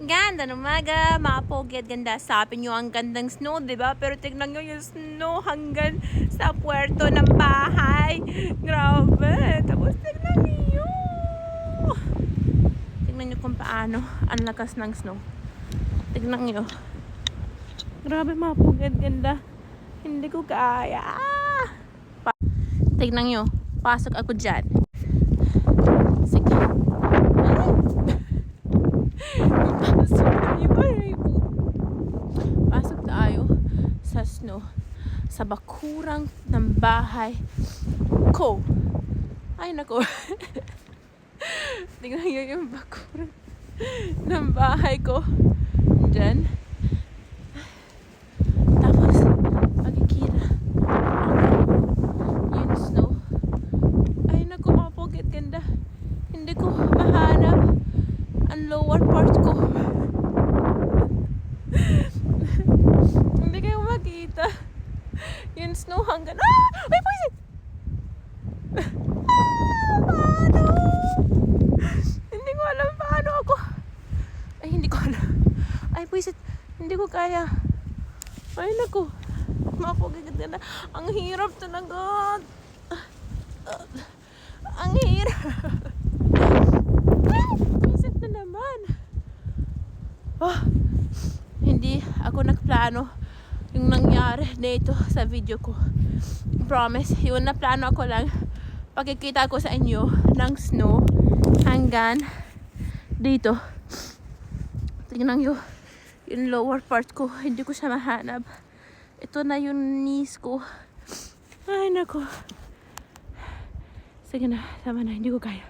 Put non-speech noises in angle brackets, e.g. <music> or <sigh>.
Ganda ng umaga, mga pogi at ganda. Sabi nyo ang gandang snow, di ba? Pero tignan nyo yung snow hanggang sa puerto ng bahay. Grabe. Tapos tignan nyo. Tignan nyo kung paano ang lakas ng snow. Tignan nyo. Grabe mga pogi at ganda. Hindi ko kaya. Pa- tignan nyo. Pasok ako dyan. Sige. Pasok tayo. Ay, po. Pasok tayo sa snow. Sa bakurang ng bahay ko. Ay, nako. <laughs> Tingnan nyo yung bakurang ng bahay ko. Diyan. Tapos, makikita yung snow. Ay, naku, mga pogit ganda. Hindi ko mahanap lower part ko. Hindi kayo makita. Yung snow hanggang... Ah! Ay, poison! Ah! Paano? Hindi ko alam paano ako. Ay, hindi ko alam. Ay, poison. Hindi ko kaya. Ay, naku. Mapagagad na. Ang hirap talaga. Ah, ah, Ang hirap. Visit na naman. Oh, hindi ako nagplano yung nangyari dito sa video ko. Promise, yun na plano ako lang. Pagkikita ko sa inyo ng snow hanggang dito. Tingnan nyo, yung lower part ko, hindi ko siya mahanap. Ito na yung knees ko. Ay, nako. Sige na, tama na, hindi ko kaya.